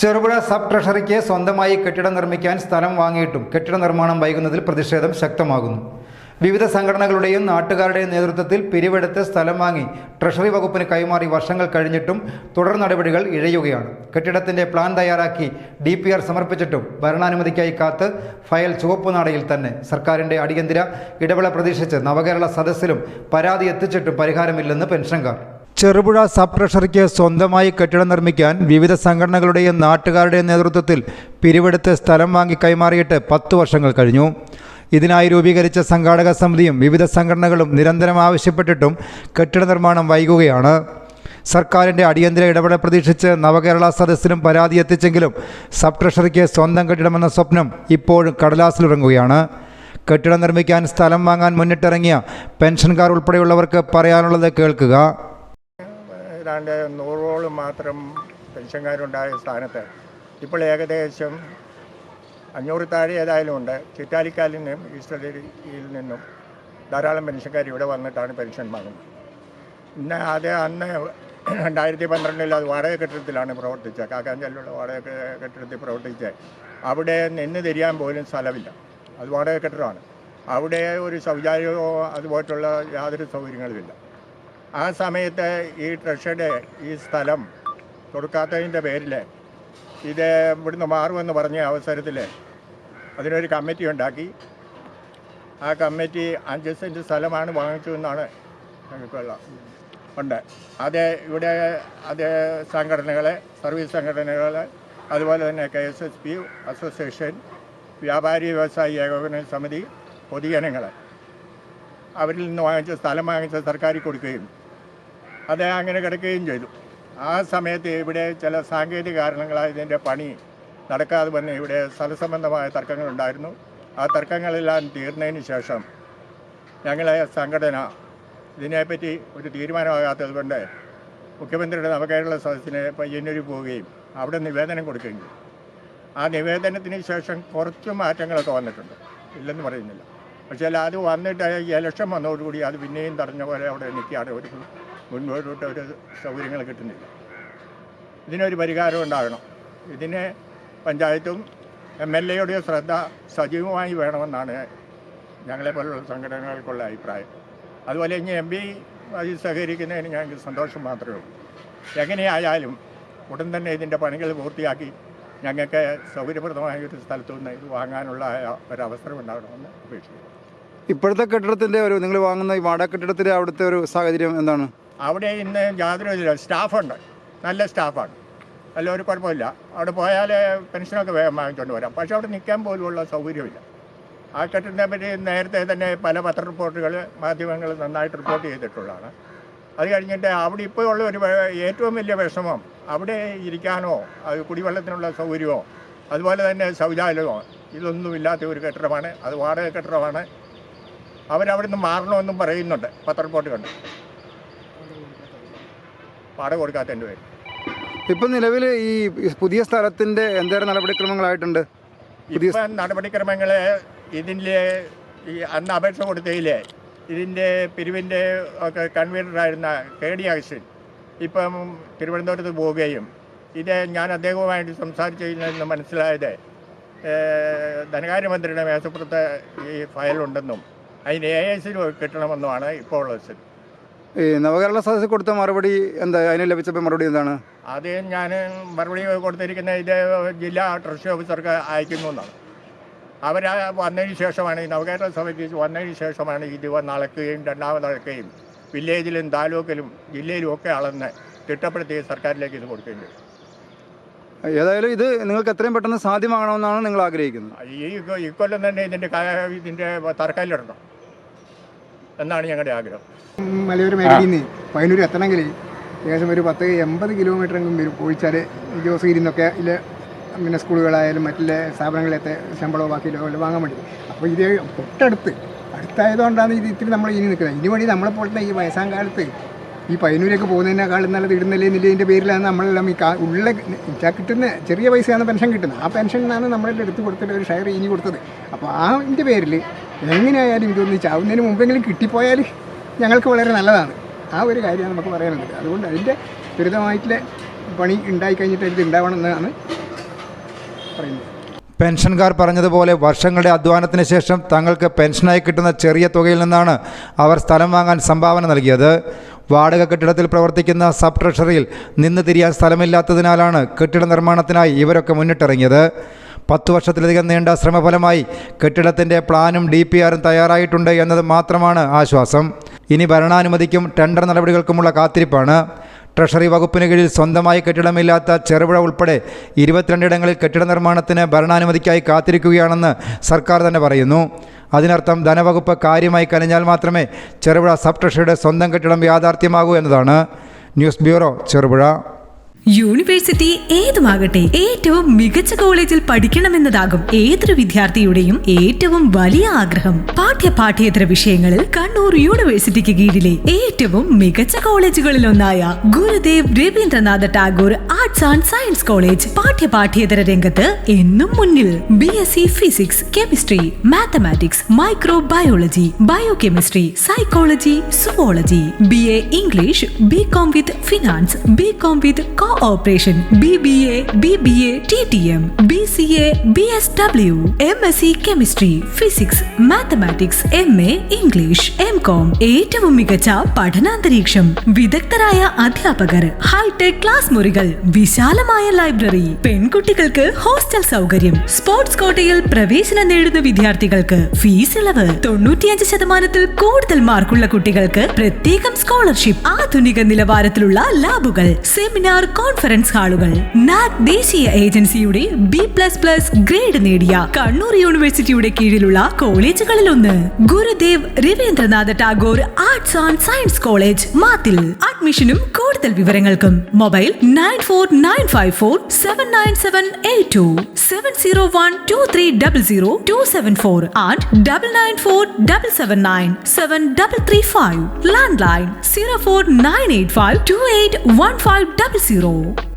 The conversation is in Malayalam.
ചെറുപുഴ സബ് ട്രഷറിക്ക് സ്വന്തമായി കെട്ടിടം നിർമ്മിക്കാൻ സ്ഥലം വാങ്ങിയിട്ടും കെട്ടിട നിർമ്മാണം വൈകുന്നതിൽ പ്രതിഷേധം ശക്തമാകുന്നു. വിവിധ സംഘടനകളുടെയും നാട്ടുകാരുടെയും നേതൃത്വത്തിൽ പിരിവെടുത്ത് സ്ഥലം വാങ്ങി ട്രഷറി വകുപ്പിന് കൈമാറി വർഷങ്ങൾ കഴിഞ്ഞിട്ടും തുടർ നടപടികൾ ഇഴയുകയാണ്. കെട്ടിടത്തിന്റെ പ്ലാൻ തയ്യാറാക്കി ഡി പി ആർ സമർപ്പിച്ചിട്ടും ഭരണാനുമതിക്കായി കാത്ത് ഫയൽ ചുവപ്പുനാടയിൽ തന്നെ സർക്കാരിന്റെ അടിയന്തര ഇടവേള പ്രതീക്ഷിച്ച് നവകേരള സദസ്സിലും പരാതി എത്തിച്ചിട്ടും പരിഹാരമില്ലെന്ന് പെൻഷൻകാർ. ചെറുപുഴ സബ് ട്രഷറിക്ക് സ്വന്തമായി കെട്ടിടം നിർമ്മിക്കാൻ വിവിധ സംഘടനകളുടെയും നാട്ടുകാരുടെയും നേതൃത്വത്തിൽ പിരിവെടുത്ത് സ്ഥലം വാങ്ങി കൈമാറിയിട്ട് പത്ത് വർഷങ്ങൾ കഴിഞ്ഞു. ഇതിനായി രൂപീകരിച്ച സംഘാടക സമിതിയും വിവിധ സംഘടനകളും നിരന്തരം ആവശ്യപ്പെട്ടിട്ടും കെട്ടിട നിർമ്മാണം വൈകുകയാണ്. സർക്കാരിന്റെ അടിയന്തര ഇടപെടൽ പ്രതീക്ഷിച്ച് നവകേരള സദസ്സിലും പരാതി എത്തിച്ചെങ്കിലും സബ് ട്രഷറിക്ക് സ്വന്തം കെട്ടിടമെന്ന സ്വപ്നം ഇപ്പോഴും കടലാസിലിറങ്ങുകയാണ്. കെട്ടിടം നിർമ്മിക്കാൻ സ്ഥലം വാങ്ങാൻ മുന്നിട്ടിറങ്ങിയ പെൻഷൻകാർ ഉൾപ്പെടെയുള്ളവർക്ക് പറയാനുള്ളത് കേൾക്കുക. ഏതാണ്ട് നൂറോളം മാത്രം പെൻഷൻകാരുണ്ടായ സ്ഥാനത്ത് ഇപ്പോൾ ഏകദേശം അഞ്ഞൂറ് താഴെ ഏതായാലും ഉണ്ട്. ചിറ്റാലിക്കാലിൽ നിന്നും ഈസ്റ്റിൽ നിന്നും ധാരാളം പെൻഷൻകാർ ഇവിടെ വന്നിട്ടാണ് പെൻഷൻ വാങ്ങുന്നത്. ഇന്ന് അത് അന്ന് രണ്ടായിരത്തി പന്ത്രണ്ടിൽ അത് വാടക കെട്ടിടത്തിലാണ് പ്രവർത്തിച്ചത്. കാക്കാഞ്ചാലിലുള്ള വാടക കെട്ടിടത്തിൽ പ്രവർത്തിച്ച് അവിടെ നിന്ന് തിരിയാൻ പോലും സ്ഥലമില്ല. അത് വാടക കെട്ടിടമാണ്. അവിടെ ഒരു ശൗചാലയമോ അതുപോലുള്ള യാതൊരു സൗകര്യങ്ങളുമില്ല ആ സമയത്ത് ഈ ട്രഷഡ് ഈ സ്ഥലം കൊടുക്കാത്തതിന്റെ പേരിൽ ഇത് ഇവിടുന്ന് മാറുമെന്ന് പറഞ്ഞ അവസരത്തിൽ അതിനൊരു കമ്മിറ്റി ഉണ്ടാക്കി. ആ കമ്മിറ്റി അഞ്ച് സെന്റ് സ്ഥലമാണ് വാങ്ങിച്ചതെന്നാണ് ഞങ്ങൾക്കുള്ള ഉണ്ട്. അത് ഇവിടെ അത് സംഘടനകളെ സർവീസ് സംഘടനകൾ അതുപോലെ തന്നെ K S S P association വ്യാപാരി വ്യവസായി ഏകോപന സമിതി പൊതുജനങ്ങൾ അവരിൽ നിന്ന് വാങ്ങിച്ച സ്ഥലം വാങ്ങിച്ച സർക്കാർ കൊടുക്കുകയും അത് അങ്ങനെ കിടക്കുകയും ചെയ്തു. ആ സമയത്ത് ഇവിടെ ചില സാങ്കേതിക കാരണങ്ങളാൽ ഇതിന്റെ പണി നടക്കാതെ വന്ന് ഇവിടെ സ്ഥലസംബന്ധമായ തർക്കങ്ങളുണ്ടായിരുന്നു. ആ തർക്കങ്ങളെല്ലാം തീർന്നതിന് ശേഷം ഞങ്ങളെ സംഘടന ഇതിനെപ്പറ്റി ഒരു തീരുമാനമാകാത്തത് കൊണ്ട് മുഖ്യമന്ത്രിയുടെ നവകേരള സദസ്സിന് പയ്യന്നൂരിൽ പോവുകയും അവിടെ നിവേദനം കൊടുക്കുകയും ചെയ്തു. ആ നിവേദനത്തിന് ശേഷം കുറച്ച് മാറ്റങ്ങളൊക്കെ വന്നിട്ടുണ്ട്. ഇല്ലെന്ന് പറയുന്നില്ല. പക്ഷേ അത് വന്നിട്ട് ഇലക്ഷൻ വന്നതോടുകൂടി അത് പിന്നെയും തടഞ്ഞ പോലെ അവിടെ നിൽക്കുകയാണ് ഒരു മുൻപോട്ട് ഒരു സൗകര്യങ്ങൾ കിട്ടുന്നില്ല. ഇതിനൊരു പരിഹാരം ഉണ്ടാകണം. ഇതിന് പഞ്ചായത്തും എം എൽ എയുടെ ശ്രദ്ധ സജീവമായി വേണമെന്നാണ് ഞങ്ങളെ പോലുള്ള സംഘടനകൾക്കുള്ള അഭിപ്രായം. അതുപോലെ ഇനി എം പി അത് സഹകരിക്കുന്നതിന് ഞങ്ങൾക്ക് സന്തോഷം മാത്രമേ ഉള്ളൂ. എങ്ങനെയായാലും ഉടൻ തന്നെ ഇതിന്റെ പണികൾ പൂർത്തിയാക്കി ഞങ്ങൾക്ക് സൗകര്യപ്രദമായ ഒരു സ്ഥലത്തു നിന്ന് ഇത് വാങ്ങാനുള്ള ഒരവസരം ഉണ്ടാകണമെന്ന് അപേക്ഷിക്കുന്നു. ഇപ്പോഴത്തെ കെട്ടിടത്തിന്റെ ഒരു നിങ്ങൾ വാങ്ങുന്ന ഈ വാടക കെട്ടിടത്തിന്റെ അവിടുത്തെ ഒരു സാഹചര്യം എന്താണ്? അവിടെ ഇന്ന് യാതൊരു ഇതില്ല സ്റ്റാഫുണ്ട്. നല്ല സ്റ്റാഫാണ്. നല്ല ഒരു കുഴപ്പമില്ല. അവിടെ പോയാൽ പെൻഷനൊക്കെ വേഗം വാങ്ങിച്ചുകൊണ്ട് വരാം. പക്ഷെ അവിടെ നിൽക്കാൻ പോലുമുള്ള സൗകര്യമില്ല. ആ കെട്ടിടത്തെ പറ്റി നേരത്തെ തന്നെ പല പത്ര റിപ്പോർട്ടുകൾ മാധ്യമങ്ങൾ നന്നായിട്ട് റിപ്പോർട്ട് ചെയ്തിട്ടുള്ളതാണ്. അത് കഴിഞ്ഞിട്ട് അവിടെ ഇപ്പോൾ ഉള്ള ഒരു ഏറ്റവും വലിയ വിഷമം അവിടെ ഇരിക്കാനോ അത് കുടിവെള്ളത്തിനുള്ള സൗകര്യമോ അതുപോലെ തന്നെ ശൗചാലയമോ ഇതൊന്നുമില്ലാത്ത ഒരു കെട്ടിടമാണ്. അത് വാടക കെട്ടിടമാണ്. അവരവിടുന്ന് മാറണമെന്നും പറയുന്നുണ്ട് പത്ര റിപ്പോർട്ട് കണ്ട് വാടക കൊടുക്കാത്തതിന്റെ പേര്. ഇപ്പം നിലവിൽ ഈ പുതിയ സ്ഥലത്തിന്റെ എന്തേരം നടപടിക്രമങ്ങളായിട്ടുണ്ട്? പുതിയ ഇപ്പം നടപടിക്രമങ്ങൾ ഇതിന്റെ ഈ അന്ന് അപേക്ഷ കൊടുത്തതിലെ ഇതിന്റെ പിരിവിന്റെ ഒക്കെ കൺവീനറായിരുന്ന കെ ഡി അഗസ്റ്റിൻ ഇപ്പം തിരുവനന്തപുരത്ത് പോവുകയും ഇത് ഞാൻ അദ്ദേഹവുമായിട്ട് സംസാരിച്ചതിൽ കഴിഞ്ഞാൽ മനസ്സിലായത് ധനകാര്യമന്ത്രിയുടെ മേശപ്പുറത്ത് ഈ ഫയലുണ്ടെന്നും അതിന് എ ഐ സി കിട്ടണമെന്നുമാണ് ഇപ്പോൾ ഉള്ള സ്ഥിതി ഈ നവകേരള സദസ്സിൽ കൊടുത്ത മറുപടി എന്താ? അതിന് ലഭിച്ചപ്പോൾ മറുപടി എന്താണ്? ആദ്യം ഞാൻ മറുപടി കൊടുത്തിരിക്കുന്ന ഇത് ജില്ലാ ട്രഷറി ഓഫീസർക്ക് അയക്കുന്നു എന്നാണ്. അവർ വന്നതിന് ശേഷമാണ് ഈ നവകേരള സഭയ്ക്ക് വന്നതിന് ശേഷമാണ് ഇത് വന്ന് അളക്കുകയും രണ്ടാമത് അളക്കുകയും വില്ലേജിലും താലൂക്കിലും ജില്ലയിലും ഒക്കെ അളന്ന് തിട്ടപ്പെടുത്തി സർക്കാരിലേക്ക് ഇത് കൊടുക്കുകയും ചെയ്തു. ഏതായാലും ഇത് നിങ്ങൾക്ക് എത്രയും പെട്ടെന്ന് സാധ്യമാകണമെന്നാണ് നിങ്ങൾ ആഗ്രഹിക്കുന്നത്. ഈ ഇക്കൊല്ലം തന്നെ ഇതിന്റെ ഇതിന്റെ തറക്കല്ലിടണം. എന്നാണ് ഞങ്ങളുടെ ആഗ്രഹം. മലയോര മേഖലയിൽ നിന്ന് പതിനൂർ എത്തണമെങ്കിൽ ഏകദേശം ഒരു പത്ത് എൺപത് കിലോമീറ്റർ എങ്കിലും വരും പോയിച്ചാൽ ജോസഗിരി നിന്നൊക്കെ ഇല്ല പിന്നെ സ്കൂളുകളായാലും മറ്റുള്ള സ്ഥാപനങ്ങളിലത്തെ ശമ്പളമോ ബാക്കിയിലോ വാങ്ങാൻ വേണ്ടി. അപ്പോൾ ഇത് തൊട്ടടുത്ത് അടുത്തായതുകൊണ്ടാണ് ഇത് ഇത്തിരി നമ്മൾ ഇനി നിൽക്കുന്നത്. ഇനി വേണ്ടി നമ്മളെ പോലത്തെ ഈ വയസ്സാം കാലത്ത് ഈ പതിനൂരൊക്കെ പോകുന്നതിനേക്കാളും നല്ലത് ഇടുന്നില്ലേ എന്നില്ലതിന്റെ പേരിലാണ് നമ്മളെല്ലാം ഈ ഉള്ള കിട്ടുന്ന ചെറിയ പൈസയാണ് പെൻഷൻ കിട്ടുന്നത്. ആ പെൻഷൻ നിന്നാണ് നമ്മളെല്ലാം എടുത്ത് കൊടുത്തിട്ട് ഒരു ഷെയർ ഇനി കൊടുത്തത്. അപ്പോൾ ആ ഇതിന്റെ പേരിൽ എങ്ങനെയായാലും ഇതൊന്ന് ചാവുന്നതിന് മുമ്പെങ്കിലും കിട്ടിപ്പോയാൽ ഞങ്ങൾക്ക് വളരെ നല്ലതാണ്. ആ ഒരു കാര്യമാണ് നമുക്ക് പറയാനുള്ളത്. അതുകൊണ്ട് അതിന്റെ ദുരിതമായിട്ടുള്ള പണി ഉണ്ടായി കഴിഞ്ഞിട്ട് ഇത് ഉണ്ടാവണം എന്നാണ് പറയുന്നത്. പെൻഷൻകാർ പറഞ്ഞതുപോലെ വർഷങ്ങളുടെ അധ്വാനത്തിന് ശേഷം തങ്ങൾക്ക് പെൻഷനായി കിട്ടുന്ന ചെറിയ തുകയിൽ നിന്നാണ് അവർ സ്ഥലം വാങ്ങാൻ സംഭാവന നൽകിയത്. വാടക കെട്ടിടത്തിൽ പ്രവർത്തിക്കുന്ന സബ് ട്രഷറിയിൽ നിന്ന് തിരിയാൻ സ്ഥലമില്ലാത്തതിനാലാണ് കെട്ടിട നിർമ്മാണത്തിനായി ഇവരൊക്കെ മുന്നിട്ടിറങ്ങിയത്. പത്തു വർഷത്തിലധികം നീണ്ട ശ്രമഫലമായി കെട്ടിടത്തിന്റെ പ്ലാനും ഡി പി ആറും തയ്യാറായിട്ടുണ്ട് എന്നത് മാത്രമാണ് ആശ്വാസം. ഇനി ഭരണാനുമതിക്കും ടെൻഡർ നടപടികൾക്കുമുള്ള കാത്തിരിപ്പാണ്. ട്രഷറി വകുപ്പിന് കീഴിൽ സ്വന്തമായി കെട്ടിടമില്ലാത്ത ചെറുപുഴ ഉൾപ്പെടെ ഇരുപത്തിരണ്ടിടങ്ങളിൽ കെട്ടിട നിർമ്മാണത്തിന് ഭരണാനുമതിക്കായി കാത്തിരിക്കുകയാണെന്ന് സർക്കാർ തന്നെ പറയുന്നു. അതിനർത്ഥം ധനവകുപ്പ് കാര്യമായി കനിഞ്ഞാൽ മാത്രമേ ചെറുപുഴ സബ് ട്രഷറിയുടെ സ്വന്തം കെട്ടിടം യാഥാർത്ഥ്യമാകൂ എന്നതാണ്. News bureau Cherupuzha. യൂണിവേഴ്സിറ്റി ഏതുമാകട്ടെ ഏറ്റവും മികച്ച കോളേജിൽ പഠിക്കണമെന്നതാകും ഏതൊരു വിദ്യാർത്ഥിയുടെയും ഏറ്റവും വലിയ ആഗ്രഹം. പാഠ്യ പാഠ്യേതര വിഷയങ്ങളിൽ കണ്ണൂർ യൂണിവേഴ്സിറ്റിക്ക് കീഴിലെ ഏറ്റവും മികച്ച കോളേജുകളിൽ ഒന്നായ Gurudev Rabindranath Tagore arts and science college പാഠ്യ പാഠ്യേതര രംഗത്ത് എന്നും മുന്നിൽ. B S C physics chemistry mathematics microbiology biochemistry psychology zoology B A English B com with finance B com with cooperation B B A B B A T T M B C A B S W M S C chemistry physics mathematics M A English M com ഏറ്റവും മികച്ച പഠനാന്തരീക്ഷം വിദഗ്ധരായ അധ്യാപകർ ഹൈടെക് ക്ലാസ് മുറികൾ വിശാലമായ ലൈബ്രറി പെൺകുട്ടികൾക്ക് ഹോസ്റ്റൽ സൗകര്യം സ്പോർട്സ് കോട്ടയിൽ പ്രവേശനം നേടുന്ന വിദ്യാർത്ഥികൾക്ക് ഫീസ് ഇളവ് തൊണ്ണൂറ്റിയഞ്ച് ശതമാനത്തിൽ കൂടുതൽ മാർക്കുള്ള കുട്ടികൾക്ക് പ്രത്യേകം സ്കോളർഷിപ്പ് ആധുനിക നിലവാരത്തിലുള്ള ലാബുകൾ സെമിനാർ കോൺഫറൻസ് ഹാളുകൾ. നാക് ദേശീയ ഏജൻസിയുടെ ബി പ്ലസ് പ്ലസ് ഗ്രേഡ് നേടിയ കണ്ണൂർ യൂണിവേഴ്സിറ്റിയുടെ കീഴിലുള്ള കോളേജുകളിലൊന്ന്. Gurudev Rabindranath Tagore arts and science college Mathil. അഡ്മിഷനും കൂടുതൽ വിവരങ്ങൾക്കും mobile nine four nine five four seven nine seven eight two seven zero one two three double zero two seven four and double nine four double seven nine seven double three five. Landline zero four nine eight five two eight one five double zero. 呜。